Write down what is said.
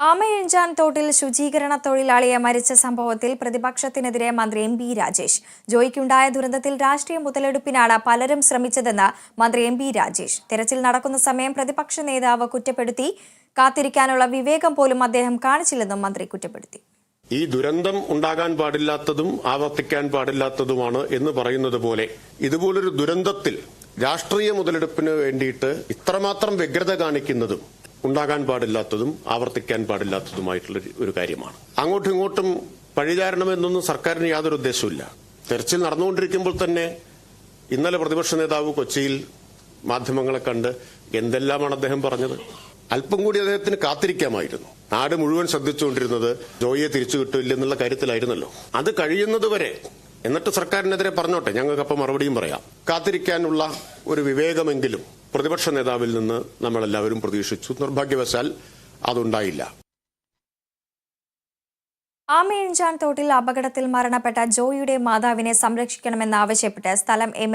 ആമയിഴഞ്ചാൻ തോട്ടിൽ ശുചീകരണ തൊഴിലാളിയെ മരിച്ച സംഭവത്തിൽ പ്രതിപക്ഷത്തിനെതിരെ മന്ത്രി എം പി രാജേഷ്. ജോയിക്കുണ്ടായ ദുരന്തത്തിൽ രാഷ്ട്രീയ മുതലെടുപ്പിനാണ് പലരും ശ്രമിച്ചതെന്ന് മന്ത്രി എം ബി രാജേഷ്. തെരച്ചിൽ നടക്കുന്ന സമയം പ്രതിപക്ഷ നേതാവ് കുറ്റപ്പെടുത്തി. കാത്തിരിക്കാനുള്ള വിവേകം പോലും അദ്ദേഹം കാണിച്ചില്ലെന്നും മന്ത്രി കുറ്റപ്പെടുത്തി. ഈ ദുരന്തം ഉണ്ടാകാൻ പാടില്ലാത്തതും ആവർത്തിക്കാൻ പാടില്ലാത്തതുമാണ് എന്ന് പറയുന്നത് പോലെ ഇതുപോലൊരു ദുരന്തത്തിൽ രാഷ്ട്രീയ മുതലെടുപ്പിന് വേണ്ടിയിട്ട് ഇത്രമാത്രം വ്യഗ്രത കാണിക്കുന്നതും ഉണ്ടാകാൻ പാടില്ലാത്തതും ആവർത്തിക്കാൻ പാടില്ലാത്തതുമായിട്ടുള്ള ഒരു- കാര്യമാണ്. അങ്ങോട്ടും ഇങ്ങോട്ടും പഴിചാരണമെന്നൊന്നും സർക്കാരിന് യാതൊരു ഉദ്ദേശവുമില്ല. തെരച്ചിൽ നടന്നുകൊണ്ടിരിക്കുമ്പോൾ തന്നെ ഇന്നലെ പ്രതിപക്ഷ നേതാവ് കൊച്ചിയിൽ മാധ്യമങ്ങളെ കണ്ട് എന്തെല്ലാമാണ് അദ്ദേഹം പറഞ്ഞത്? അല്പം കൂടി അദ്ദേഹത്തിന് കാത്തിരിക്കാമായിരുന്നു. നാട് മുഴുവൻ ശ്രദ്ധിച്ചുകൊണ്ടിരുന്നത് ജോയിയെ തിരിച്ചു കിട്ടില്ല എന്നുള്ള കാര്യത്തിലായിരുന്നല്ലോ. അത് കഴിയുന്നതുവരെ എന്നിട്ട് സർക്കാരിനെതിരെ പറഞ്ഞോട്ടെ ഞങ്ങൾക്ക് അപ്പം മറുപടിയും പറയാം. കാത്തിരിക്കാനുള്ള ഒരു വിവേകമെങ്കിലും പ്രതിപക്ഷ നേതാവിൽ നിന്ന് നമ്മളെല്ലാവരും പ്രതീക്ഷിച്ചു. നിർഭാഗ്യവശാൽ അതുണ്ടായില്ല. ആമയിഞ്ചാൻ തോട്ടിൽ അപകടത്തിൽ മരണപ്പെട്ട ജോയിയുടെ മാതാവിനെ സംരക്ഷിക്കണമെന്നാവശ്യപ്പെട്ട് സ്ഥലം എം.